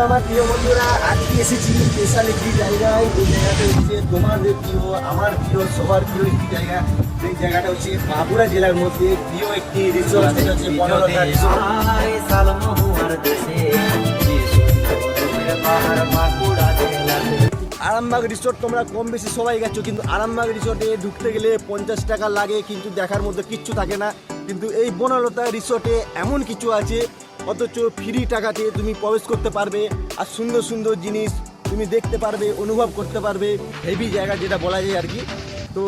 আমার প্রিয় বন্ধুরা আজকে এসেছি স্পেশাল একটি জায়গায়। এই জায়গাটা হচ্ছে তোমাদের প্রিয় আমার প্রিয় সবার প্রিয় একটি জায়গা। এই জায়গাটা হচ্ছে বাঁকুড়া জেলার মধ্যে প্রিয় একটি রিসোর্ট সেটা হচ্ছে বনলতা রিসোর্ট আরামবাগ রিসোর্ট তোমরা কম বেশি সবাই গেছো কিন্তু আরামবাগ রিসোর্টে ঢুকতে গেলে পঞ্চাশ টাকা লাগে কিন্তু দেখার মধ্যে কিচ্ছু থাকে না। কিন্তু এই বনলতা রিসোর্টে এমন কিছু আছে অথচ ফ্রি টাকাতে তুমি প্রবেশ করতে পারবে আর সুন্দর সুন্দর জিনিস তুমি দেখতে পারবে, অনুভব করতে পারবে, হেভি জায়গা যেটা বলা যায় আর কি। তো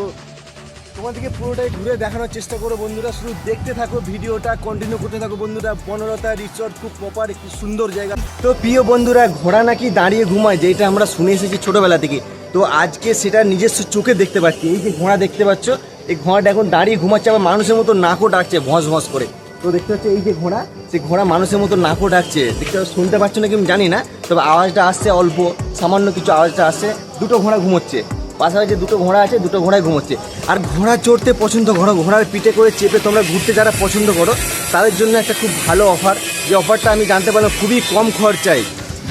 তোমাদেরকে পুরোটাই ঘুরে দেখানোর চেষ্টা করো বন্ধুরা। শুধু দেখতে থাকো ভিডিওটা কন্টিনিউ করতে থাকো বন্ধুরা। বনলতা রিসোর্ট খুব প্রপার একটি সুন্দর জায়গা। তো প্রিয় বন্ধুরা, ঘোড়া নাকি দাঁড়িয়ে ঘুমায়, যেটা আমরা শুনে এসেছি ছোটোবেলা থেকে। তো আজকে সেটা নিজস্ব চোখে দেখতে পাচ্ছি। এই যে ঘোড়া দেখতে পাচ্ছ, এই ঘোড়াটা এখন দাঁড়িয়ে ঘুমাচ্ছে, আবার মানুষের মতো নাকও ডাকছে, ভস ভস করে। তো দেখতে পাচ্ছ, এই যে ঘোড়া সেই ঘোড়া মানুষের মতো নাকও ডাকছে। দেখতে শুনতে পাচ্ছ নাকি আমি জানি না, তবে আওয়াজটা আসছে অল্প, সামান্য কিছু আওয়াজটা আসছে, দুটো ঘোড়া ঘুমোচ্ছে। পাশাপাশি দুটো ঘোড়া আছে, দুটো ঘোড়ায় ঘুমোচ্ছে। আর ঘোড়া চড়তে পছন্দ করো, ঘোড়ার পিঠে করে চেপে তোমরা ঘুরতে যারা পছন্দ করো, তাদের জন্য একটা খুব ভালো অফার যে অফারটা আমি জানতে পারলাম, খুবই কম খরচায়।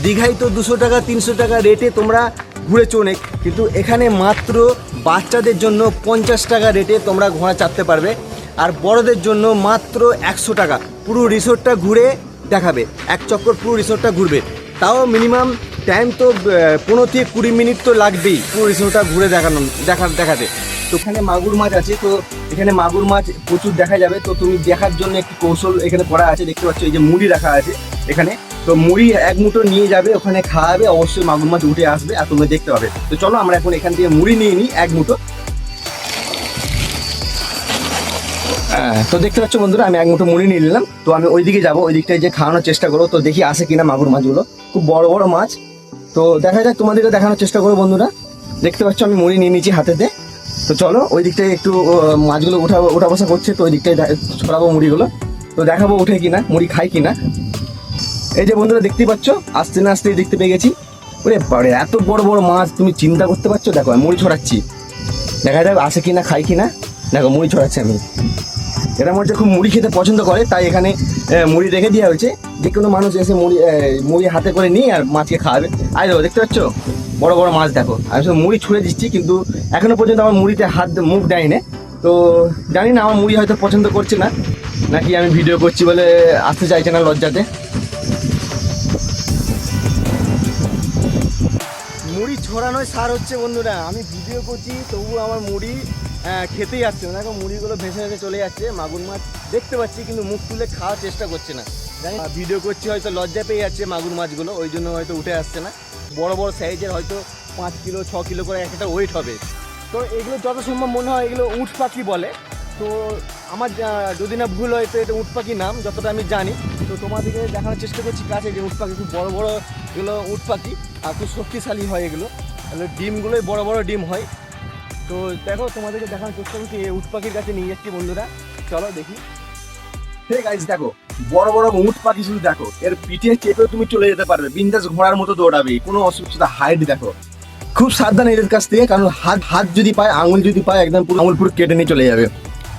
দীঘায় তো দুশো টাকা, তিনশো টাকা রেটে তোমরা ঘুরেছো অনেক কিন্তু এখানে মাত্র বাচ্চাদের জন্য পঞ্চাশ টাকা রেটে তোমরা ঘোড়া চাপতে পারবে। আর বড়দের জন্য মাত্র একশো টাকা। পুরো রিসোর্টটা ঘুরে দেখাবে। এক চক্কর পুরো রিসোর্টটা ঘুরবে। তাও মিনিমাম টাইম তো পনেরো থেকে কুড়ি মিনিট তো লাগবেই পুরো রিসোর্টটা ঘুরে দেখানো, দেখা, দেখাতে। তো এখানে মাগুর মাছ আছে, তো এখানে মাগুর মাছ প্রচুর দেখা যাবে। তো তুমি দেখার জন্য একটি কৌশল এখানে করা আছে, দেখতে পাচ্ছ, এই যে মুড়ি রাখা আছে এখানে। তো মুড়ি এক মুঠো নিয়ে যাবে, ওখানে খাওয়াবে, অবশ্যই মাগুর মাছ উঠে আসবে, আর তোমরা দেখতে পাবে। তো চলো আমরা এখন এখান থেকে মুড়ি নিয়ে নিই এক মুঠো। তো দেখতে পাচ্ছ বন্ধুরা, আমি এক মুঠো মুড়ি নিয়ে নিলাম। তো আমি ওইদিকে যাব ওই দিকটায় যে খাওয়ানোর চেষ্টা করব তো দেখি আসে কিনা মাগুর মাছগুলো। খুব বড় বড় মাছ। তো দেখা যাক তোমাদেরকে দেখানোর চেষ্টা করব বন্ধুরা। দেখতে পাচ্ছ, আমি মুড়ি নিয়ে নিয়েছি হাতেতে তো চলো ওই দিকটায় একটু মাছগুলো উঠা উঠা বসা করছে, তো ওই দিকটায় ছড়াবো মুড়িগুলো। তো দেখাবো উঠে কিনা, মুড়ি খাই কিনা। এই যে বন্ধুরা দেখতে পাচ্ছ, আস্তে না আস্তে দেখতে পেয়ে গেছি। ওরে বাড়ে এত বড় বড় মাছ, তুমি চিন্তা করতে পারছ? দেখো, আমি মুড়ি ছড়াচ্ছি। দেখা যাবে আসে কিনা খাই কিনা। দেখো, মুড়ি ছড়াচ্ছি আমি। এরা মনে খুব মুড়ি খেতে পছন্দ করে, তাই এখানে মুড়ি রেখে দেওয়া হয়েছে। যে কোনো মানুষ এসে মুড়ি মুড়ি হাতে করে নিয়ে আর মাছকে খাওয়াবে। আর দেখো দেখতে পাচ্ছ? বড় বড় মাছ দেখো। আমি শুধু মুড়ি ছুঁড়ে দিচ্ছি, কিন্তু এখনও পর্যন্ত আমার মুড়িতে হাত, মুখ দেয় না তো জানি না, আমার মুড়ি হয়তো পছন্দ করছে না। নাকি আমি ভিডিও করছি বলে আসতে চাইছে না লজ্জাতে? মুড়ি ছড়ানোয় সার হচ্ছে বন্ধুরা, আমি ভিডিও করছি তবু আমার মুড়ি আহ, খেতেই আসছে না। দেখো মুড়িগুলো ভেসে ভেসে চলে যাচ্ছে। মাগুর মাছ দেখতে পাচ্ছি কিন্তু মুখ তুলে খাওয়ার চেষ্টা করছে না। জানি ভিডিও করছি হয়তো লজ্জা পেয়ে যাচ্ছে মাগুর মাছগুলো। ওই জন্য হয়তো উঠে আসছে না। বড় বড় সাইজের হয়তো পাঁচ কিলো ছ কিলো করে একটা ওয়েট হবে। তো এগুলো যত সম্ভব মনে হয় এগুলো উট পাখি বলে। তো আমার যদি না ভুল হয় তো এটা উট পাখির নাম যতটা আমি জানি। তো তোমাদেরকে দেখানোর চেষ্টা করছি কাছে যে উট পাখি খুব বড় বড় এগুলো উট পাখি আর খুব শক্তিশালী হয় এগুলো। এগুলো ডিমগুলোই বড় বড় ডিম হয়। তো দেখো, তোমাদেরকে দেখানোর চেষ্টা করছি, এই উট পাখির কাছে নিয়ে যাচ্ছি বন্ধুরা। চলো দেখি। ঠিক আছে দেখো, বড় বড় উট পাখি শুধু দেখো, এর পিঠে চেপেও তুমি চলে যেতে পারবে, বিন্দাস ঘোড়ার মতো দৌড়াবে, কোনো অসুবিধা হাইট দেখো। খুব সাবধান এদের কাছ থেকে, কারণ হাত হাত যদি পায়, আঙুল যদি পায়, একদম পুরো আঙুল পুরো কেটে নিয়ে চলে যাবে।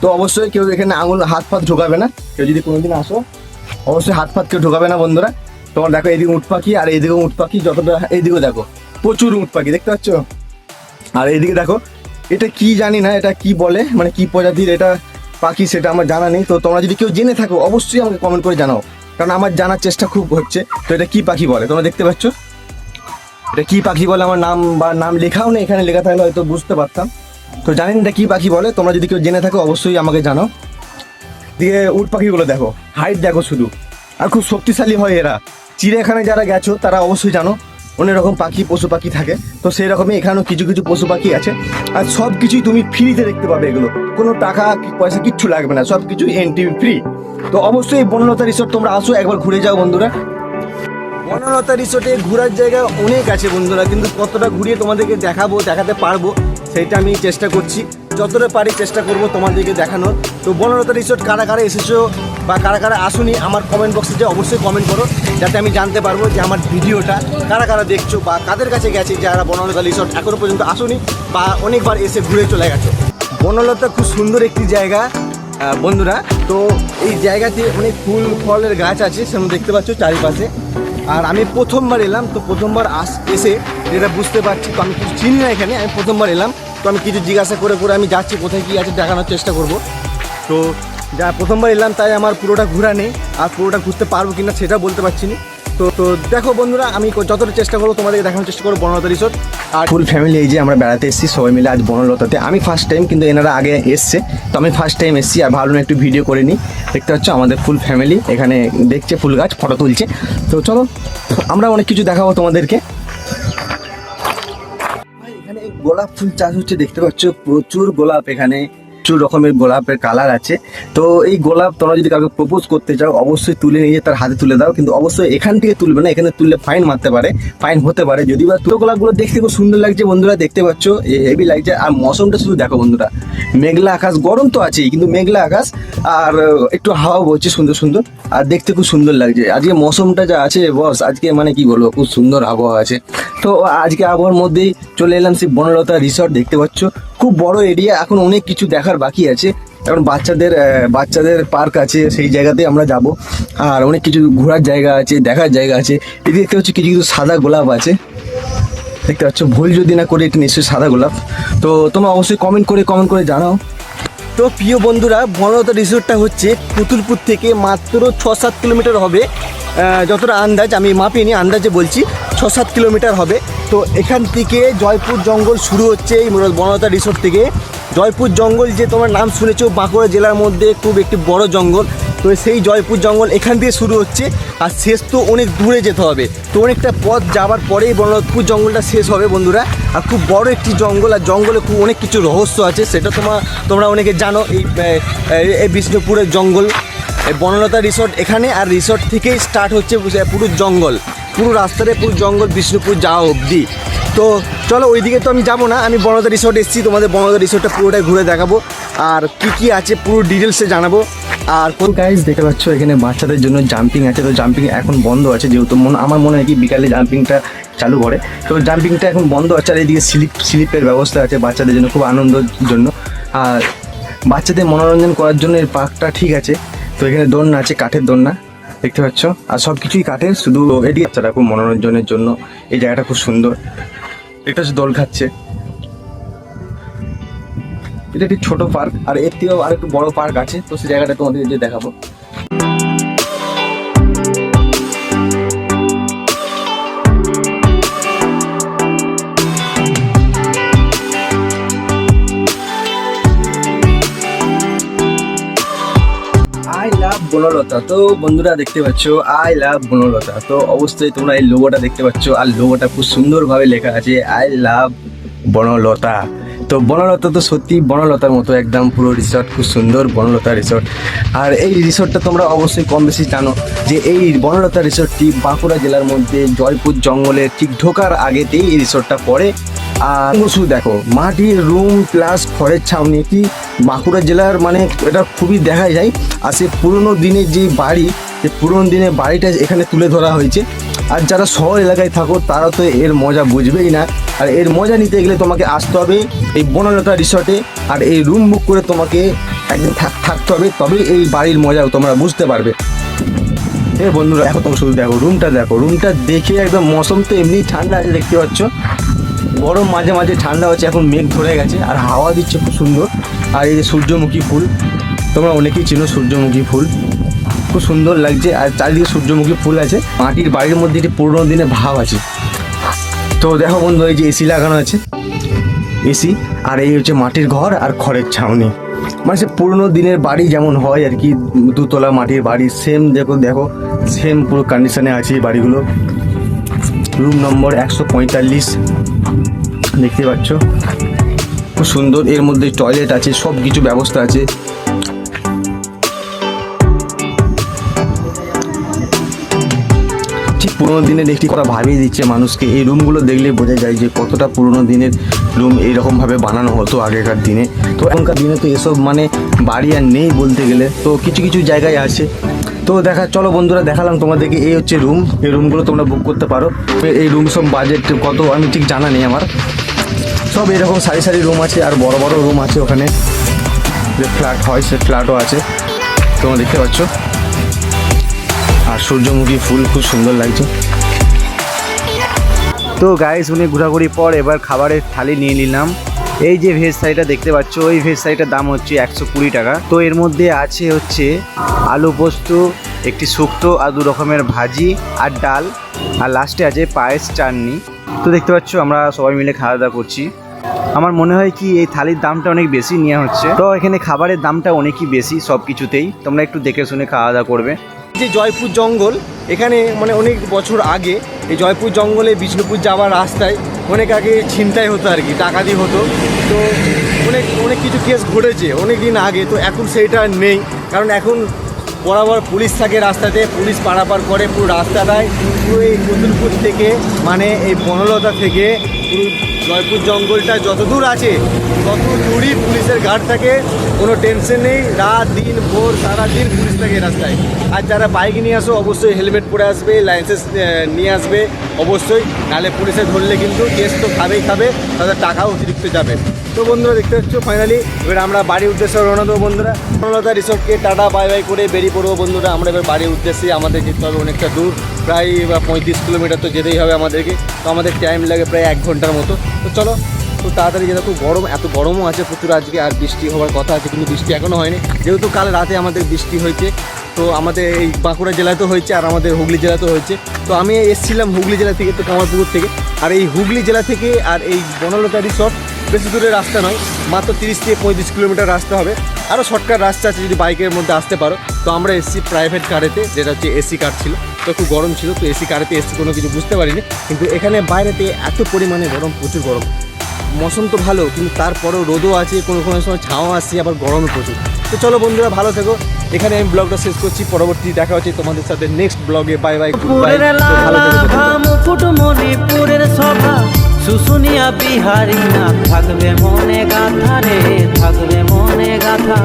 তো অবশ্যই কেউ এখানে আঙুল, হাত ফাত ঢোকাবে না। কেউ যদি কোনোদিন আসো, অবশ্যই হাত ফাত কেউ ঢোকাবে না বন্ধুরা। তোমার দেখো, এদিকে উট পাখি আর এইদিকে উট পাখি, যতটা এইদিকেও দেখো, প্রচুর উট পাখি, দেখতে পাচ্ছ? আর এইদিকে দেখো এটা কি জানি না, এটা কি বলে মানে কি প্রজাতির এটা পাখি সেটা আমার জানা নেই। তো তোমরা যদি কেউ জেনে থাকো, অবশ্যই আমাকে কমেন্ট করে জানাও। কারণ আমার জানার চেষ্টা খুব হচ্ছে। তো এটা কি পাখি বলে, তোমরা দেখতে পাচ্ছ? এটা কি পাখি বলে, আমার নাম বা নাম লেখাও নেই, এখানে লেখা থাকলে হয়তো বুঝতে পারতাম। তো জানেন এটা কি পাখি বলে, তোমরা যদি কেউ জেনে থাকো, অবশ্যই আমাকে জানাও। দিয়ে উট পাখিগুলো দেখো হাইট দেখো শুধু। আর খুব শক্তিশালী হয় এরা। চিড়িয়াখানায় যারা গেছো, তারা অবশ্যই জানো। অনেক রকম পাখি, পশু পাখি থাকে। তো সেই রকমই এখানেও কিছু কিছু পশু পাখি আছে। আর সব কিছুই তুমি ফ্রিতে দেখতে পাবে এগুলো। কোনো টাকা, পয়সা কিচ্ছু লাগবে না। সব কিছু এন্ট্রি ফ্রি তো অবশ্যই এই বনলতা রিসোর্ট তোমরা আসো, একবার ঘুরে যাও বন্ধুরা। বনলতা রিসোর্টে ঘোরার জায়গা অনেক আছে বন্ধুরা। কিন্তু কতটা ঘুরিয়ে তোমাদেরকে দেখাবো, দেখাতে পারব সেটা আমি চেষ্টা করছি। যতটা পারি চেষ্টা করব তোমাদেরকে দেখানোর। তো বনলতা রিসোর্ট কারা কারা এসেছ বা কারা কারা আসুনি, আমার কমেন্ট বক্সে যে অবশ্যই কমেন্ট করো। যাতে আমি জানতে পারব যে আমার ভিডিওটা কারা কারা দেখছ বা কাদের কাছে গেছে যারা বনলতা রিসোর্ট এখনও পর্যন্ত আসুনি বা অনেকবার এসে ঘুরে চলে গেছো। বনলতা খুব সুন্দর একটি জায়গা বন্ধুরা। তো এই জায়গাতে অনেক ফুল, ফলের গাছ আছে, সেরকম দেখতে পাচ্ছ চারিপাশে। আর আমি প্রথমবার এলাম, তো প্রথমবার আস, এসে যেটা বুঝতে পারছি, তো আমি কিছু চিনি না এখানে, আমি প্রথমবার এলাম। তো আমি কিছু জিজ্ঞাসা করে করে আমি যাচ্ছি, কোথায় কী আছে দেখানোর চেষ্টা করব। তো যা প্রথমবার এলাম তাই আমার পুরোটা ঘোরা নেই। আর পুরোটা ঘুরতে পারব কিনা সেটা বলতে পারছি না। তো তো দেখো বন্ধুরা আমি যতটা চেষ্টা করব তোমাদেরকে দেখানোর চেষ্টা করব বনলতা রিসোর্ট আর ফুল ফ্যামিলি এই যে আমরা বেড়াতে এসেছি সবাই মিলে আজ বনলতাতে। আমি ফার্স্ট টাইম কিন্তু এনারা আগে এসছে। তো আমি ফার্স্ট টাইম এসেছি আর ভাবলাম একটু ভিডিও করে নিই। দেখতে পাচ্ছ আমাদের ফুল ফ্যামিলি এখানে দেখছে ফুল গাছ ফটো তুলছে। তো চলো আমরা অনেক কিছু দেখাবো তোমাদেরকে। এখানে গোলাপ ফুল চাষ হচ্ছে দেখতে পাচ্ছ প্রচুর গোলাপ এখানে। প্রচুর রকমের গোলাপের কালার আছে। তো এই গোলাপ তোমরা যদি কাউকে প্রপোজ করতে চাও, অবশ্যই তুলে নিয়ে তার হাতে তুলে দাও। কিন্তু অবশ্যই এখান থেকে তুলবে না, এখানে তুললে ফাইন মারতে পারে ফাইন হতে পারে। যদি বা তুলো গোলাপগুলো দেখতে খুব সুন্দর লাগছে বন্ধুরা, দেখতে পাচ্ছ হেভি লাগছে। আর মৌসুমটা শুধু দেখো বন্ধুরা, মেঘলা আকাশ, গরম তো আছেই, কিন্তু মেঘলা আকাশ আর একটু হাওয়া বইছে সুন্দর সুন্দর, আর দেখতে খুব সুন্দর লাগছে। আজকে মৌসুমটা যা আছে বস আজকে মানে কি বলব, খুব সুন্দর আবহাওয়া আছে। তো আজকে আবহাওয়ার মধ্যেই চলে এলাম সেই বনলতা রিসর্ট দেখতে পাচ্ছ। খুব বড় এরিয়া এখন অনেক কিছু দেখার বাকি আছে। এখন বাচ্চাদের বাচ্চাদের পার্ক আছে, সেই জায়গাতে আমরা যাব। আর অনেক কিছু ঘোরার জায়গা আছে, দেখার জায়গা আছে। এদিকে দেখতে হচ্ছে কিছু কিছু সাদা গোলাপ আছে। দেখতে পাচ্ছ, ভুল যদি না করে, এটি নিশ্চয়ই সাদা গোলাপ। তো তোমরা অবশ্যই কমেন্ট করে কমেন্ট করে জানাও। তো প্রিয় বন্ধুরা, বনলতা রিসোর্টটা হচ্ছে পুতুলপুর থেকে মাত্র ছ সাত কিলোমিটার হবে। যতটা আন্দাজ আমি মাপিনি আন্দাজে বলছি। ছ সাত কিলোমিটার হবে। তো এখান থেকে জয়পুর জঙ্গল শুরু হচ্ছে এই বনলতা রিসোর্ট থেকে। জয়পুর জঙ্গল যে তোমার নাম শুনেছো, বাঁকুড়া জেলার মধ্যে খুব একটি বড় জঙ্গল। তো সেই জয়পুর জঙ্গল এখান থেকে শুরু হচ্ছে আর শেষ তো অনেক দূরে যেতে হবে। তো অনেকটা পথ যাওয়ার পরেই বনলতপুর জঙ্গলটা শেষ হবে বন্ধুরা। আর খুব বড় একটি জঙ্গল আর জঙ্গলে খুব অনেক কিছু রহস্য আছে, সেটা তোমার তোমরা অনেকে জানো এই বিষ্ণুপুরের জঙ্গল। বনলতা রিসর্ট এখানে আর রিসর্ট থেকেই স্টার্ট হচ্ছে পুরো জঙ্গল। পুরো রাস্তাতে, পুরো জঙ্গল, বিষ্ণুপুর যাওয়া অবধি। তো চলো, ওইদিকে তো আমি যাব না, আমি বনদা রিসর্ট এসেছি, তোমাদের বনদা রিসোর্টটা পুরোটাই ঘুরে দেখাবো। আর কি কি আছে পুরো ডিটেলসে জানাব। আর কোন গাইজ দেখতে পাচ্ছ, এখানে বাচ্চাদের জন্য জাম্পিং আছে, তো জাম্পিং এখন বন্ধ আছে, যেহেতু মনে আমার মনে হয় কি বিকালে জাম্পিংটা চালু করে। তো জাম্পিংটা এখন বন্ধ আছে, আর এদিকে স্লিপ, স্লিপের ব্যবস্থা আছে বাচ্চাদের জন্য, খুব আনন্দের জন্য। আর বাচ্চাদের মনোরঞ্জন করার জন্য এর পার্কটা ঠিক আছে। তো এখানে দোলনা আছে, কাঠের দোলনা। দেখতে পাচ্ছ? আর সব কিছুই কাঠের, শুধু এটি বাচ্চারা খুব মনোরঞ্জনের জন্য। এই জায়গাটা খুব সুন্দর। এটা হচ্ছে দোল খাচ্ছে। এটা একটি ছোট পার্ক, আর এর থেকেও আর একটু বড় পার্ক আছে, তো সেই জায়গাটা তোমাদের যে দেখাবো। বনলতা। তো বন্ধুরা দেখতে পাচ্ছ আই লাভ বনলতা। তো অবশ্যই তোমরা এই লোগোটা দেখতে পাচ্ছ, আর লোগোটা খুব সুন্দরভাবে লেখা আছে আই লাভ বনলতা। তো বনলতা তো সত্যি বনলতার মতো একদম পুরো রিসর্ট খুব সুন্দর বনলতা রিসর্ট আর এই রিসর্টটা তোমরা অবশ্যই কম বেশি জানো যে এই বনলতা রিসর্টটি বাঁকুড়া জেলার মধ্যে জয়পুর জঙ্গলের ঠিক ঢোকার আগেতেই এই রিসর্টটা পড়ে। আর শুধু দেখো মাটির রুম, প্লাস খড়ের ছাউনি, কি বাঁকুড়া জেলার মানে এটা খুবই দেখা যায়। আর সে পুরোনো দিনের যে বাড়ি যে পুরোনো দিনের বাড়িটা এখানে তুলে ধরা হয়েছে। আর যারা শহর এলাকায় থাকো, তারা তো এর মজা বুঝবেই না। আর এর মজা নিতে গেলে তোমাকে আসতে হবে এই বনলতা রিসর্টে আর এই রুম বুক করে তোমাকে একদিন থাক- থাকতে হবে, তবেই এই বাড়ির মজা তোমরা বুঝতে পারবে। এ বন্ধুরা দেখো তোমরা শুধু দেখো রুমটা দেখো। রুমটা দেখে একদম মৌসুম তো এমনি ঠান্ডা আছে, দেখতে পাচ্ছ? গরম, মাঝে মাঝে ঠান্ডা হচ্ছে, এখন মেঘ ধরে গেছে, আর হাওয়া দিচ্ছে খুব সুন্দর। আর এই যে সূর্যমুখী ফুল, তোমরা অনেকেই চিনো সূর্যমুখী ফুল। খুব সুন্দর লাগছে, আর চারিদিকে সূর্যমুখী ফুল আছে। মাটির বাড়ির মধ্যে একটি পুরোনো দিনের ভাব আছে। তো দেখো বন্ধু, এই যে এসি লাগানো আছে। এসি, আর এই হচ্ছে মাটির ঘর আর খড়ের ছাউনি। মানে সে পুরোনো দিনের বাড়ি যেমন হয় আর কি, দুতলা মাটির বাড়ি সেম দেখো দেখো সেম পুরো কন্ডিশনে আছে এই বাড়িগুলো। রুম নম্বর একশো পঁয়তাল্লিশ। দেখতে পাচ্ছ। খুব সুন্দর, এর মধ্যে টয়লেট আছে সব কিছু ব্যবস্থা আছে। ঠিক পুরোনো দিনের একটি কথা ভাবিয়ে দিচ্ছে মানুষকে, এই রুমগুলো দেখলে বোঝা যায় যে কতটা পুরোনো দিনের রুম এইরকমভাবে বানানো হতো আগেকার দিনে। তো এখনকার দিনে তো এসব মানে বাড়ি আর নেই বলতে গেলে, তো কিছু কিছু জায়গায় আছে। তো দেখা, চলো বন্ধুরা, দেখালাম তোমাদেরকে, এই হচ্ছে রুম এই রুমগুলো তোমরা বুক করতে পারো। এই রুম সব বাজেট কত, আমি ঠিক জানা নেই আমার। সব এরকম সারি সারি রুম আছে আর বড় বড় রুম আছে ওখানে। যে ফ্ল্যাট হয়, সে ফ্ল্যাটও আছে। তোমরা দেখতে পাচ্ছ। আর সূর্যমুখী ফুল খুব সুন্দর লাগছে। তো গাইস উনি ঘোরাঘুরি পর এবার খাবারের থালি নিয়ে নিলাম। এই যে ভেজ থালিটা দেখতে পাচ্ছ, ওই ভেজ থালিটার দাম হচ্ছে একশো কুড়ি টাকা। তো এর মধ্যে আছে হচ্ছে আলু পোস্ত, একটি শুক্তো আর দু রকমের ভাজি আর ডাল। আর লাস্টে আছে পায়েস চাটনি। তো দেখতে পাচ্ছ, আমরা সবাই মিলে খাওয়া দাওয়া করছি। আমার মনে হয় কি এই থালির দামটা অনেক বেশি নেওয়া হচ্ছে। তো এখানে খাবারের দামটা অনেকই বেশি সব কিছুতেই তোমরা একটু দেখে শুনে খাওয়া দাওয়া করবে যে জয়পুর জঙ্গল, এখানে মানে অনেক বছর আগে এই জয়পুর জঙ্গলে বিষ্ণুপুর যাওয়ার রাস্তায় অনেক আগে ছিনতাই হতো আর কি, ডাকাতি হতো। তো অনেক অনেক কিছু কেস ঘটেছে অনেক দিন আগে, তো এখন সেইটা নেই। কারণ এখন বরাবর পুলিশ থাকে রাস্তাতে, পুলিশ পারাপার করে পুরো রাস্তাটায় পুরো এই নতুনপুর থেকে মানে এই বনলতা থেকে, পুরো জয়পুর জঙ্গলটা যত দূর আছে, তত দূরই পুলিশের গার্ড থাকে। কোনো টেনশন নেই, রাত দিন ভোর সারা দিন পুলিশ থাকে রাস্তায়। আর যারা বাইক নিয়ে আসো, অবশ্যই হেলমেট পরে আসবে লাইসেন্স নিয়ে আসবে, অবশ্যই। নাহলে পুলিশে ধরলে কিন্তু কেস তো খাবেই খাবে, তাদের টাকাও অতিরিক্ত যাবে। তো বন্ধুরা, দেখতে পাচ্ছ ফাইনালি এবার আমরা বাড়ির উদ্দেশ্যে রওনা দেবো বন্ধুরা। বনলতা রিসোর্টকে টাটা বাই বাই করে বেরিয়ে পড়ব বন্ধুরা। আমরা এবার বাড়ির উদ্দেশ্যে আমাদের যেতে হবে অনেকটা দূর। প্রায় পঁয়ত্রিশ কিলোমিটার তো যেতেই হবে আমাদেরকে। তো আমাদের টাইম লাগে প্রায় এক ঘণ্টার মতো। তো চলো, খুব তাড়াতাড়ি খুব গরম, এত গরমও আছে প্রচুর আজকে, আর বৃষ্টি হওয়ার কথা আছে, কিন্তু বৃষ্টি এখনও হয়নি। যেহেতু কাল রাতে আমাদের বৃষ্টি হয়েছে, তো আমাদের এই বাঁকুড়া জেলাতেও হয়েছে, আর আমাদের হুগলি জেলাতেও হয়েছে। তো আমি এসেছিলাম হুগলি জেলা থেকে, তো কামারপুকুর থেকে। আর এই হুগলি জেলা থেকে আর এই বনলতা রিসর্ট বেশি দূরের রাস্তা নয় মাত্র তিরিশ থেকে পঁয়ত্রিশ কিলোমিটার রাস্তা হবে। আরও শর্টকাট রাস্তা আছে যদি বাইকের মধ্যে আসতে পারো। তো আমরা এসছি প্রাইভেট কারেতে যেটা হচ্ছে এসি কার ছিল। তো খুব গরম ছিল তো এসি কারেতে এসছি কোনো কিছু বুঝতে পারিনি। কিন্তু এখানে বাইরেতে এত পরিমাণে গরম প্রচুর গরম। মৌসুম তো ভালো কিন্তু তারপরেও রোদও আছে কোনো কোনো সময় ছাওয়া আসছে আবার গরমও প্রচুর। তো চলো বন্ধুরা ভালো থেকো। এখানে আমি ব্লগটা শেষ করছি পরবর্তী দেখা হচ্ছে তোমাদের সাথে নেক্সট ব্লগে বাই বাই সভা। শুশুনিয়া বিহারি না থাকবে মনে গাথা রে থাকবে মনে গাথা।